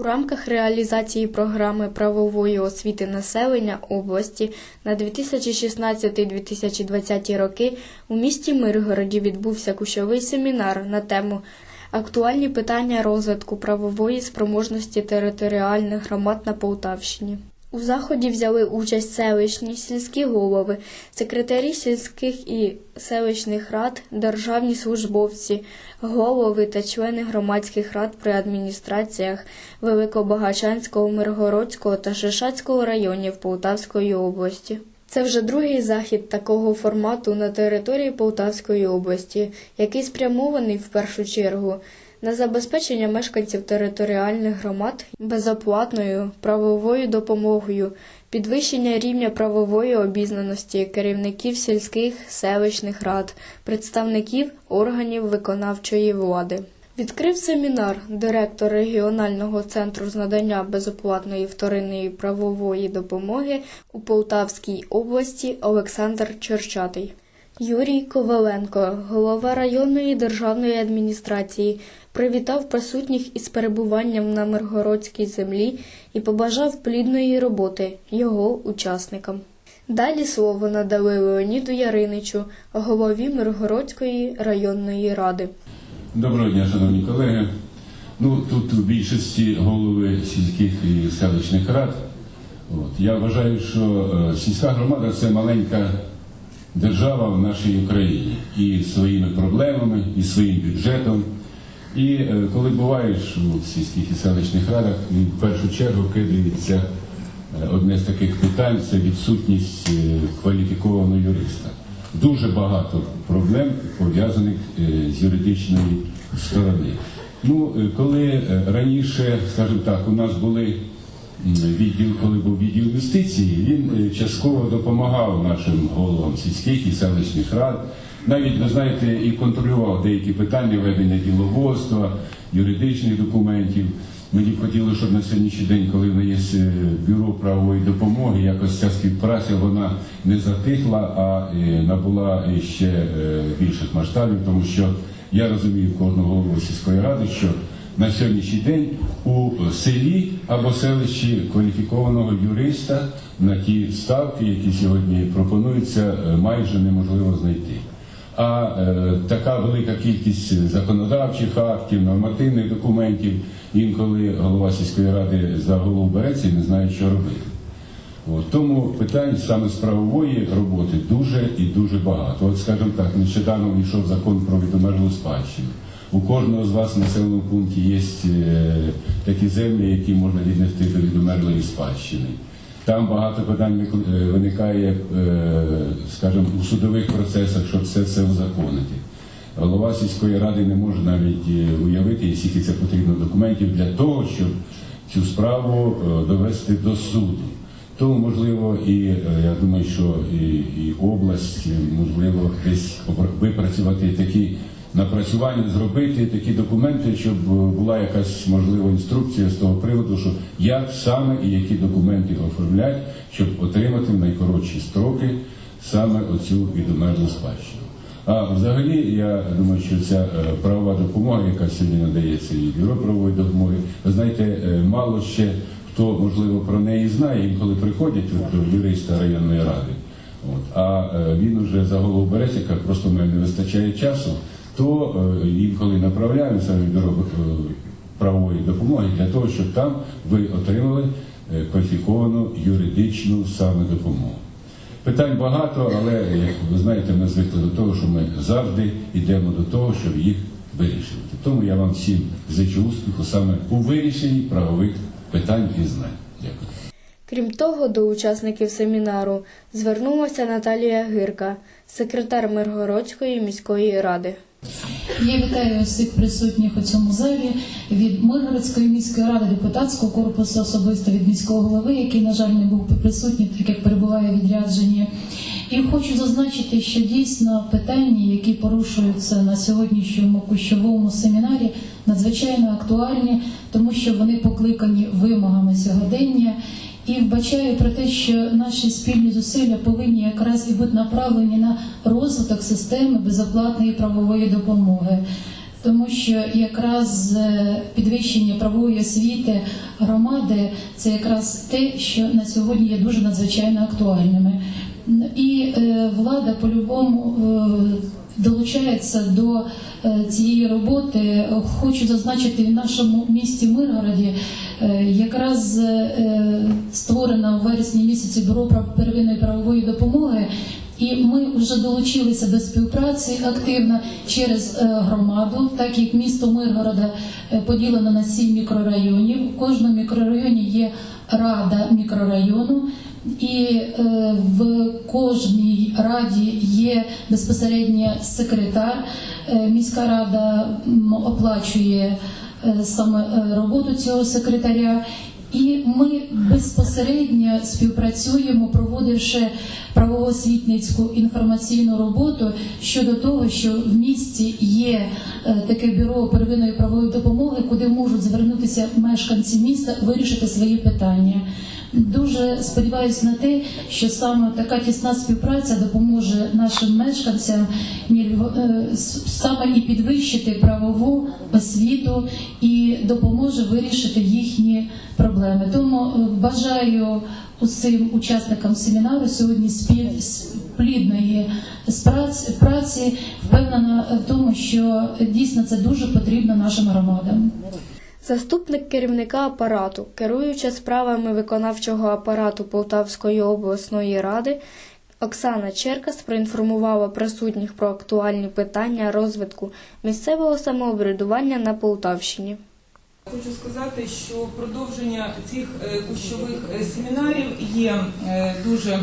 У рамках реалізації програми правової освіти населення області на 2016-2020 роки у місті Миргороді відбувся кущовий семінар на тему Актуальні питання розвитку правової спроможності територіальних громад на Полтавщині. У заході взяли участь селищні, сільські голови, секретарі сільських і селищних рад, державні службовці, голови та члени громадських рад при адміністраціях Великобагачанського, Миргородського та Шишацького районів Полтавської області. Це вже другий захід такого формату на території Полтавської області, який спрямований в першу чергу на забезпечення мешканців територіальних громад безоплатною правовою допомогою, підвищення рівня правової обізнаності керівників сільських селищних рад, представників органів виконавчої влади. Відкрив семінар директор регіонального центру з надання безоплатної вторинної правової допомоги у Полтавській області Олександр Черчатий. Юрій Коваленко, голова районної державної адміністрації, привітав присутніх із перебуванням на Миргородській землі і побажав плідної роботи його учасникам. Далі слово надали Леоніду Яриничу, голові Миргородської районної ради. Доброго дня, шановні колеги. Ну тут в більшості голови сільських і селищних рад. От я вважаю, що е, сільська громада це маленька держава в нашій Україні і своїми проблемами, і своїм бюджетом. І е, коли буваєш у сільських і селищних радах, в першу чергу кидається е, одне з таких питань це відсутність е, кваліфікованого юриста. Дуже багато проблем пов'язаних з юридичної сторони. Ну, коли раніше, скажімо так, у нас були відділ, коли був відділ юстиції, він е, частково допомагав нашим головам сільських і селищних рад. Навіть, ви знаєте, і контролював деякі питання ведення діловодства, юридичних документів. Мені б хотілося, щоб на сьогоднішній день, коли в нас є е, бюро правової допомоги, якось ця співпраця вона не затихла, а е, набула ще більших масштабів, тому що я розумію кожного голову сільської ради, що на сьогоднішній день у селі або селищі кваліфікованого юриста на ті ставки, які сьогодні пропонуються, е, майже неможливо знайти. А е, така велика кількість законодавчих актів, нормативних документів, інколи голова сільської ради за голову береться і не знає, що робити. От, тому питань саме з правової роботи дуже і дуже багато. От, скажімо так, нещодавно війшов закон про відомерлу спадщину. У кожного з вас в населеному пункті є е, такі землі, які можна віднести до відомерлої спадщини. Там багато питань е, виникає, е, скажімо, у судових процесах, щоб це все узаконити. Голова сільської ради не може навіть уявити, скільки це потрібно документів для того, щоб цю справу довести до суду. Тому, можливо, і я думаю, що і, і область, можливо, десь випрацювати такі напрацювання, зробити такі документи, щоб е, була якась можливо інструкція з того приводу, що як саме і які документи оформляти, щоб отримати в найкоротші строки саме оцю відомерлу спадщину. А взагалі, я думаю, що ця е, правова допомога, яка сьогодні надається і бюро правової допомоги, ви знаєте, е, мало ще хто можливо про неї знає, інколи приходять до юриста районної ради. От, а він уже за голову береться, як просто в мене не вистачає часу, то е, інколи направляємо саме бюро правової допомоги для того, щоб там ви отримали е, кваліфіковану юридичну саме допомогу. Питань багато, але як ви знаєте, ми звикли до того, що ми завжди йдемо до того, щоб їх вирішувати. Тому я вам всім зичу успіху саме у вирішенні правових питань і знань. Дякую. Крім того, до учасників семінару звернулася Наталія Гирка, секретар Миргородської міської ради. Я вітаю всіх присутніх у цьому залі від Миргородської міської ради депутатського корпусу, особисто від міського голови, який, на жаль, не був присутній, так як перебуває в відрядженні. І хочу зазначити, що дійсно питання, які порушуються на сьогоднішньому кущовому семінарі, надзвичайно актуальні, тому що вони покликані вимогами сьогодення. І вбачаю про те, що наші спільні зусилля повинні якраз і бути направлені на розвиток системи безоплатної правової допомоги. тому що якраз е, підвищення правової освіти громади це якраз те, що на сьогодні є дуже надзвичайно актуальними. І е, влада по-любому е, долучається до е, цієї роботи. Хочу зазначити в нашому місті Миргороді е, якраз е, створено в вересні місяці бюро первинної правової допомоги. І ми вже долучилися до співпраці активно через громаду, так як місто Миргорода поділено на сім мікрорайонів. У кожному мікрорайоні є рада мікрорайону, і е, в кожній раді є безпосередньо секретар. Е, Міська рада оплачує е, саме роботу цього секретаря. І ми безпосередньо співпрацюємо, проводивши правоосвітницьку інформаційну роботу щодо того, що в місті є таке бюро первинної правової допомоги, куди можуть звернутися мешканці міста вирішити свої питання. Дуже сподіваюся на те, що саме така тісна співпраця допоможе нашим мешканцям е, саме і підвищити правову освіту і допоможе вирішити їхні проблеми. Тому е, бажаю усім учасникам семінару сьогодні спіль- с- плідної праці, впевнена в тому, що дійсно це дуже потрібно нашим громадам. Заступник керівника апарату, керуюча справами виконавчого апарату Полтавської обласної ради, Оксана Черкас проінформувала присутніх про актуальні питання розвитку місцевого самоврядування на Полтавщині. Хочу сказати, що продовження цих е, кущових е, семінарів є е, дуже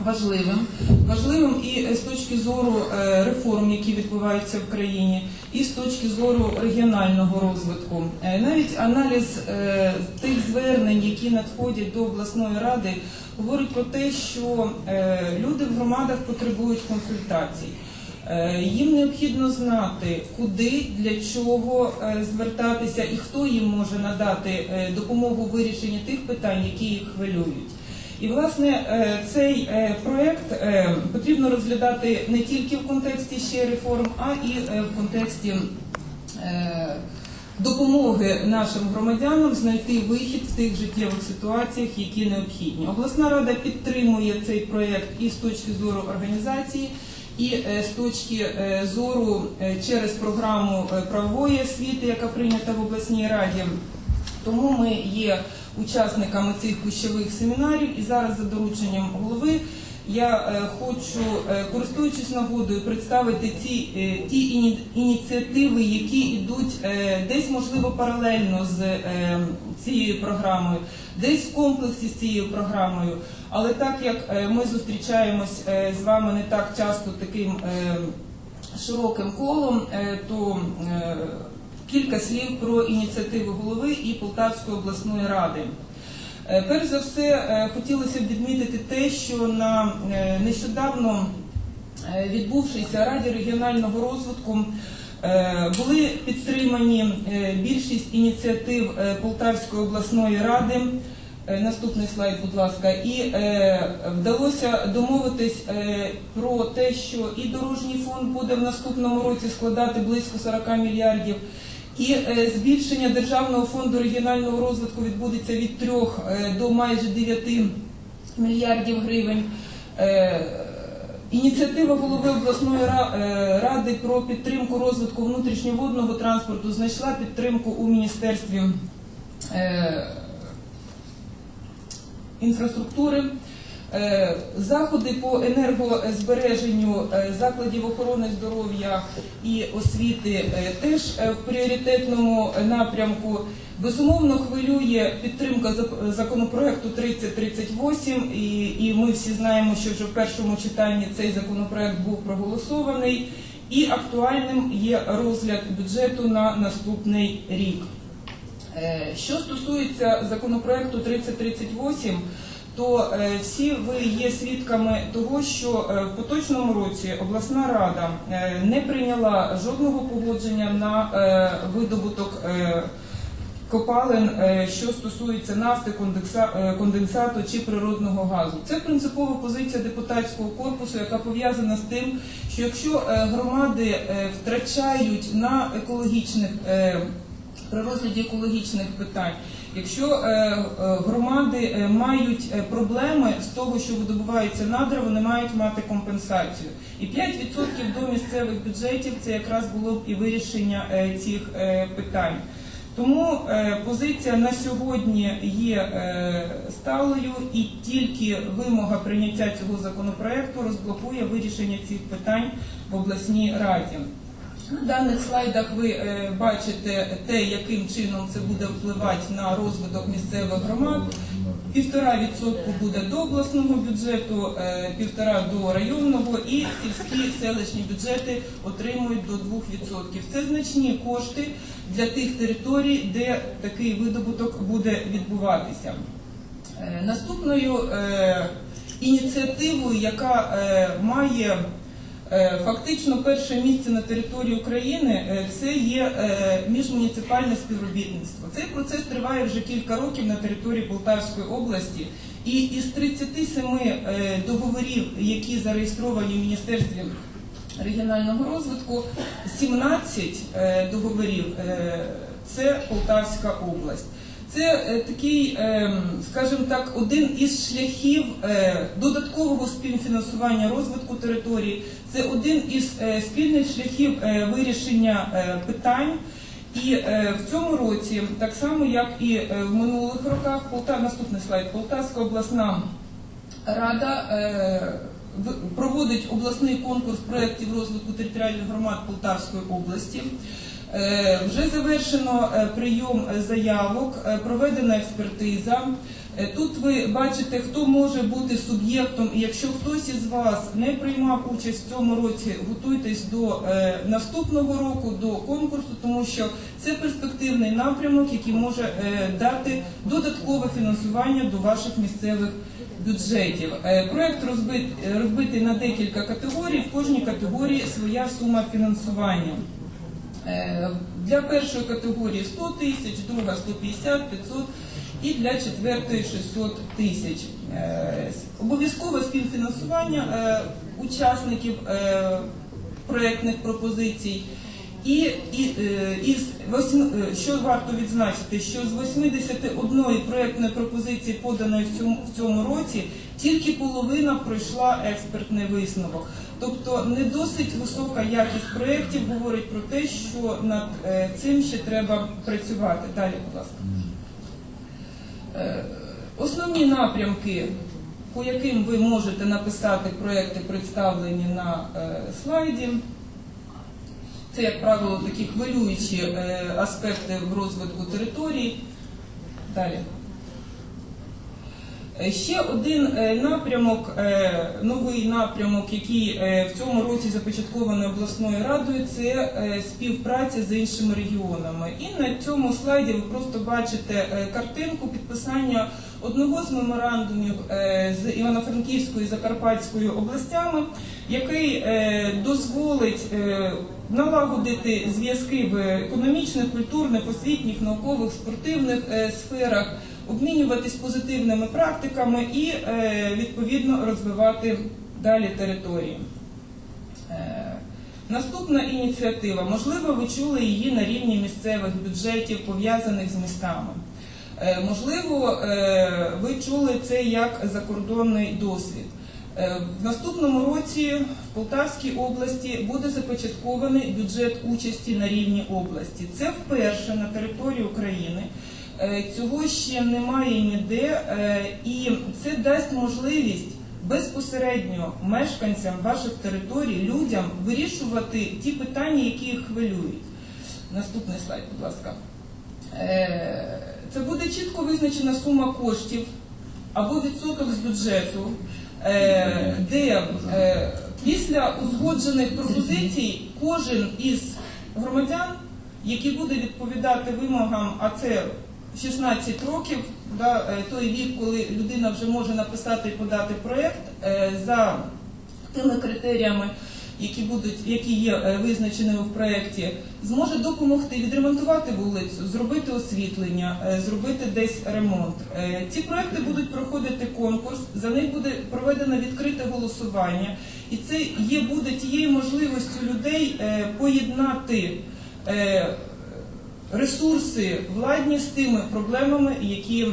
важливим. Важливим і е, з точки зору е, реформ, які відбуваються в країні, і з точки зору регіонального розвитку. Е, Навіть аналіз тих звернень, які надходять до обласної ради, говорить про те, що люди в громадах потребують консультацій. Їм необхідно знати, куди, для чого звертатися і хто їм може надати допомогу в вирішенні тих питань, які їх хвилюють. І власне е, цей е, проект е, потрібно розглядати не тільки в контексті ще реформ, а і в контексті допомоги нашим громадянам знайти вихід в тих життєвих ситуаціях, які необхідні. Обласна рада підтримує цей проект і з точки зору організації, і з точки зору через програму правової освіти, яка прийнята в обласній раді. Тому ми є учасниками цих кущових семінарів і зараз за дорученням голови я е, хочу, е, користуючись нагодою, представити ці е, ті іні- ініціативи, які йдуть десь можливо паралельно з цією програмою, десь в комплексі з цією програмою. Але так як ми зустрічаємось з вами не так часто таким широким колом, то кілька слів про ініціативи голови і Полтавської обласної ради. Е, Перш за все, е, хотілося б відмітити те, що на е, нещодавно відбувшейся Раді регіонального розвитку були підтримані більшість ініціатив Полтавської обласної ради. Наступний слайд, будь ласка, і вдалося домовитись про те, що і дорожній фонд буде в наступному році складати близько 40 мільярдів, і е, збільшення державного фонду регіонального розвитку відбудеться від 3 е, до майже 9 мільярдів гривень. Е, Ініціатива голови обласної ради про підтримку розвитку внутрішньоводного транспорту знайшла підтримку у міністерстві інфраструктури. Е, Заходи по енергозбереженню е, закладів охорони здоров'я і освіти е, теж в пріоритетному напрямку. Безумовно, хвилює підтримка законопроекту 3038, і, і ми всі знаємо, що вже в першому читанні цей законопроект був проголосований, і актуальним є розгляд бюджету на наступний рік. Що стосується законопроекту 3038, то е, всі ви є свідками того, що е, в поточному році обласна рада е, не прийняла жодного погодження на видобуток копалин, що стосується нафти, конденсату чи природного газу. Це принципова позиція депутатського корпусу, яка пов'язана з тим, що якщо громади втрачають на екологічних при розгляді екологічних питань. Якщо е, е, громади е, мають проблеми з того, що видобуваються надра, вони мають мати компенсацію. І 5% до місцевих бюджетів це якраз було б і вирішення цих питань. Тому позиція на сьогодні є сталою, і тільки вимога прийняття цього законопроекту розблокує вирішення цих питань в обласній раді. На даних слайдах ви е, бачите те, яким чином це буде впливати на розвиток місцевих громад. Півтора відсотку буде до обласного бюджету, е, півтора до районного і сільські селищні бюджети отримують до 2%. Це значні кошти для тих територій, де такий видобуток буде відбуватися. Е, Наступною ініціативою, яка має фактично перше місце на території України, е, це є е, міжмуніципальне співробітництво. Цей процес триває вже кілька років на території Полтавської області. І із 37 е, договорів, які зареєстровані в Міністерстві регіонального розвитку, 17 е, договорів е, це Полтавська область. Це е, такий, е, скажімо так, один із шляхів е, додаткового співфінансування розвитку території. Це один із е, спільних шляхів вирішення питань. І в цьому році, так само як і в минулих роках, Полта, наступний слайд, Полтавська обласна рада в- проводить обласний конкурс проєктів розвитку територіальних громад Полтавської області. Е, Вже завершено е, прийом е, заявок, проведена експертиза. Тут ви бачите, хто може бути суб'єктом, і якщо хтось із вас не приймав участь в цьому році, готуйтесь до наступного року, до конкурсу, тому що це перспективний напрямок, який може дати додаткове фінансування до ваших місцевих бюджетів. Проект розбит, розбитий на декілька категорій. В кожній категорії своя сума фінансування. Е, Для першої категорії 100 тисяч, друга 150, 500 і для четвертої 600 тисяч. Е, Обов'язкове співфінансування е, учасників проєктних пропозицій. І, і е, із е, що варто відзначити, що з 81 проєктної пропозиції, поданої в цьому, в цьому році, тільки половина пройшла експертний висновок. Тобто не досить висока якість проєктів говорить про те, що над е, цим ще треба працювати. Далі, будь ласка. Основні напрямки, по яким ви можете написати проекти, представлені на слайді. Це, як правило, такі хвилюючі е, аспекти в розвитку території. Далі. Е, Ще один е, напрямок, новий напрямок, який в цьому році започаткований обласною радою, це співпраця з іншими регіонами. І на цьому слайді ви просто бачите картинку підписання одного з меморандумів е, з Івано-Франківською і Закарпатською областями, який е, дозволить е, налагодити зв'язки в економічних, культурних, освітніх, наукових, спортивних сферах обмінюватись позитивними практиками і відповідно розвивати далі території. Наступна ініціатива. Можливо, ви чули її на рівні місцевих бюджетів, пов'язаних з містами. Е, Можливо, е, ви чули це як закордонний досвід. Е, В наступному році в Полтавській області буде започаткований бюджет участі на рівні області. Це вперше на території України. Цього ще немає ніде, і це дасть можливість безпосередньо мешканцям ваших територій, людям вирішувати ті питання, які їх хвилюють. Наступний слайд, будь ласка. Це буде чітко визначена сума коштів або відсоток з бюджету, е, де е, після узгоджених пропозицій кожен із громадян, який буде відповідати вимогам, а це 16 років, е, той вік, коли людина вже може написати і подати проєкт за тими критеріями, які будуть, які є е, визначеними в проєкті, зможе допомогти відремонтувати вулицю, зробити освітлення, е, зробити десь ремонт. Е, Ці проекти будуть проходити конкурс, за них буде проведено відкрите голосування, і це є буде тією можливістю людей поєднати. ресурси владні з тими проблемами, які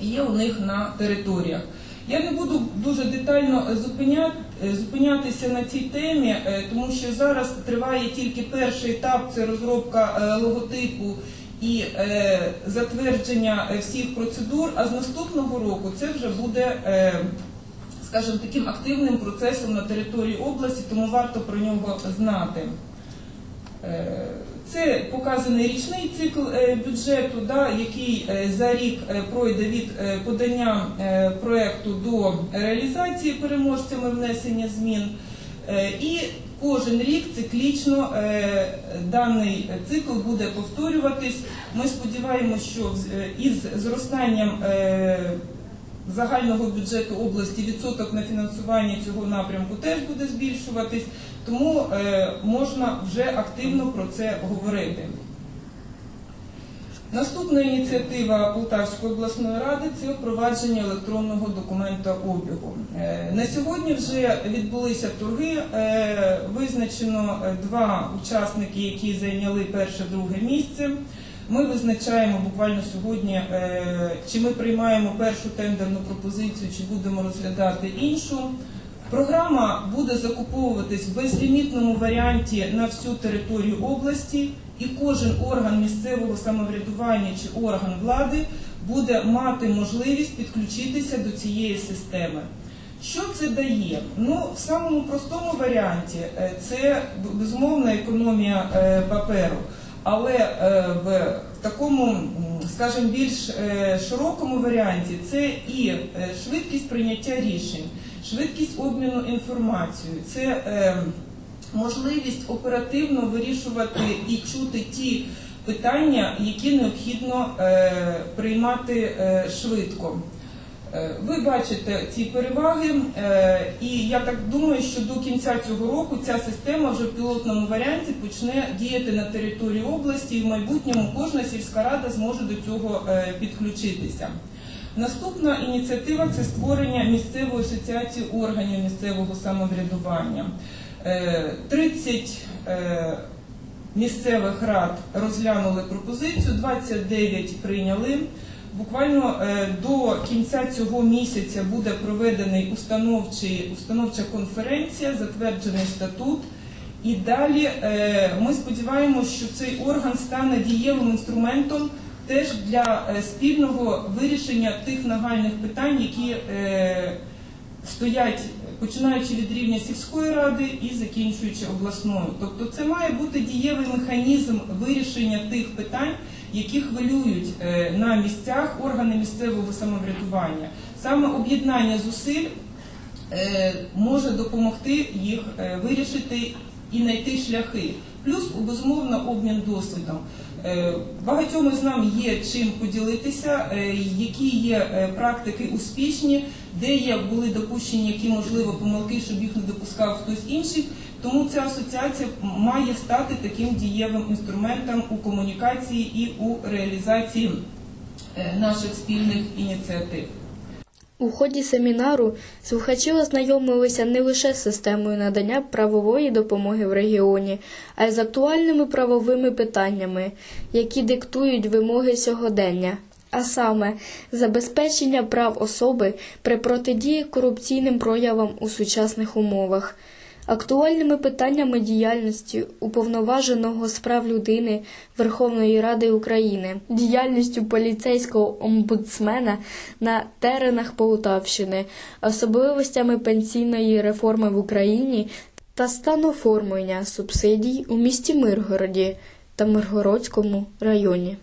є у них на територіях. Я не буду дуже детально е, зупинятися на цій темі, е, тому що зараз триває тільки перший етап це розробка е, логотипу і е, затвердження е, всіх процедур. А з наступного року це вже буде, е, скажімо, таким активним процесом на території області, тому варто про нього знати. Е, Це показаний річний цикл е, бюджету, який е, за рік е, пройде від подання проекту до реалізації переможцями внесення змін. І кожен рік циклічно даний цикл буде повторюватись. Ми сподіваємося, що із зростанням загального бюджету області відсоток на фінансування цього напрямку теж буде збільшуватись, тому е, можна вже активно про це говорити. Наступна ініціатива Полтавської обласної ради це впровадження електронного документа обігу. Е, На сьогодні вже відбулися торги. е, Визначено два учасники, які зайняли перше-друге місце. Ми визначаємо буквально сьогодні, е, чи ми приймаємо першу тендерну пропозицію, чи будемо розглядати іншу. Програма буде закуповуватись в безлімітному варіанті на всю територію області, і кожен орган місцевого самоврядування чи орган влади буде мати можливість підключитися до цієї системи. Що це дає? Ну, в самому простому варіанті е, це безумовна економія е, паперу, але е, в такому, скажімо, більш е, широкому варіанті це і е, швидкість прийняття рішень, швидкість обміну інформацією, це можливість оперативно вирішувати і чути ті питання, які необхідно приймати швидко. Е, Ви бачите ці переваги, е, і я так думаю, що до кінця цього року ця система вже в пілотному варіанті почне діяти на території області, і в майбутньому кожна сільська рада зможе до цього е, підключитися. Наступна ініціатива це створення місцевої асоціації органів місцевого самоврядування. Е, 30 е, місцевих рад розглянули пропозицію, 29 прийняли. Буквально е, до кінця цього місяця буде проведений установча конференція, затверджений статут. І далі е, ми сподіваємося, що цей орган стане дієвим інструментом теж для е, спільного вирішення тих нагальних питань, які стоять починаючи від рівня сільської ради і закінчуючи обласною. Тобто це має бути дієвий механізм вирішення тих питань, які хвилюють е, на місцях органи місцевого самоврядування. Саме об'єднання зусиль е, може допомогти їх е, вирішити і знайти шляхи. Плюс, безумовно, обмін досвідом. Е, Багатьом із нам є чим поділитися, е, які є е, практики успішні, де є були допущені які можливо помилки, щоб їх не допускав хтось інший. Тому ця асоціація має стати таким дієвим інструментом у комунікації і у реалізації наших спільних ініціатив. У ході семінару слухачі ознайомилися не лише з системою надання правової допомоги в регіоні, а й з актуальними правовими питаннями, які диктують вимоги сьогодення, а саме забезпечення прав особи при протидії корупційним проявам у сучасних умовах. Актуальними питаннями діяльності уповноваженого з прав людини Верховної Ради України, діяльністю поліцейського омбудсмена на теренах Полтавщини, особливостями пенсійної реформи в Україні та стану оформлення субсидій у місті Миргороді та Миргородському районі.